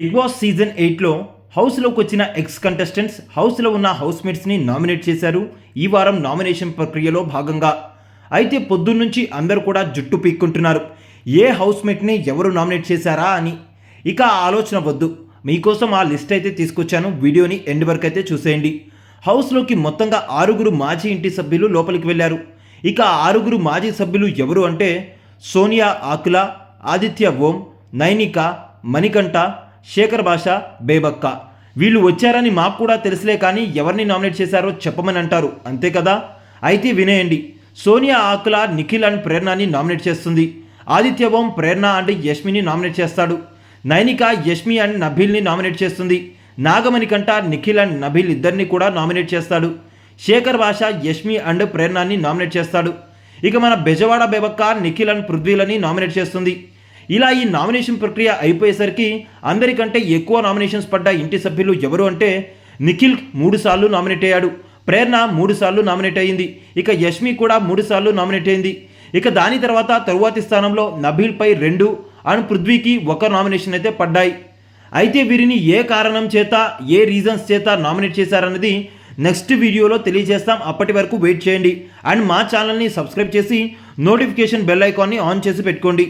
Big boss season ఎయిట్లో హౌస్లోకి వచ్చిన ఎక్స్ కంటెస్టెంట్స్ హౌస్లో ఉన్న హౌస్మేట్స్ని నామినేట్ చేశారు. ఈ వారం నామినేషన్ ప్రక్రియలో భాగంగా. అయితే పొద్దున్నుంచి అందరూ కూడా జుట్టు పీక్కుంటున్నారు. ఏ హౌస్మేట్ని ఎవరు నామినేట్ చేశారా అని. ఇక ఆ ఆలోచన వద్దు. మీకోసం ఆ లిస్ట్ అయితే తీసుకొచ్చాను. వీడియోని ఎండ్ వరకు అయితే చూసేయండి. హౌస్లోకి మొత్తంగా ఆరుగురు మాజీ ఇంటి సభ్యులు లోపలికి వెళ్ళారు. ఇక ఆరుగురు మాజీ సభ్యులు ఎవరు అంటే సోనియా ఆకుల ఆదిత్య ఓం నైనిక మణికంఠ శేఖర్ భాష బేబక్క. వీళ్ళు వచ్చారని మాకు కూడా తెలుసులే కానీ ఎవరిని నామినేట్ చేశారో చెప్పమని అంటారు. అంతే కదా? అయితే వినేయండి. సోనియా ఆకుల నిఖిల్ అండ్ ప్రేరణని నామినేట్ చేస్తుంది. ఆదిత్య ఓం ప్రేరణ అండ్ యష్మిని నామినేట్ చేస్తాడు. నైనిక యష్మి అండ్ నభిల్ని నామినేట్ చేస్తుంది. నాగమణికంట నిఖిల్ అండ్ నభిల్ ఇద్దరిని కూడా నామినేట్ చేస్తాడు. శేఖర్ భాష యష్మి అండ్ ప్రేరణని నామినేట్ చేస్తాడు. ఇక మన బెజవాడ బెబక్క నిఖిల్ అండ్ పృథ్వీలని నామినేట్ చేస్తుంది. ఇలా ఈ నామినేషన్ ప్రక్రియ అయిపోయేసరికి అందరికంటే ఎక్కువ నామినేషన్స్ పడ్డ ఇంటి సభ్యులు ఎవరు అంటే నిఖిల్ మూడుసార్లు నామినేట్ అయ్యాడు. ప్రేరణ మూడు సార్లు నామినేట్ అయ్యింది. ఇక యష్మి కూడా మూడుసార్లు నామినేట్ అయింది ఇక దాని తర్వాత తరువాతి స్థానంలో నబీల్పై రెండు అండ్ పృథ్వీకి ఒక నామినేషన్ అయితే పడ్డాయి. అయితే వీరిని ఏ కారణం చేత ఏ రీజన్స్ చేత నామినేట్ చేశారన్నది నెక్స్ట్ వీడియోలో తెలియజేస్తాం. అప్పటి వరకు వెయిట్ చేయండి. అండ్ మా ఛానల్ని సబ్స్క్రైబ్ చేసి నోటిఫికేషన్ బెల్ ఐకాన్ని ఆన్ చేసి పెట్టుకోండి.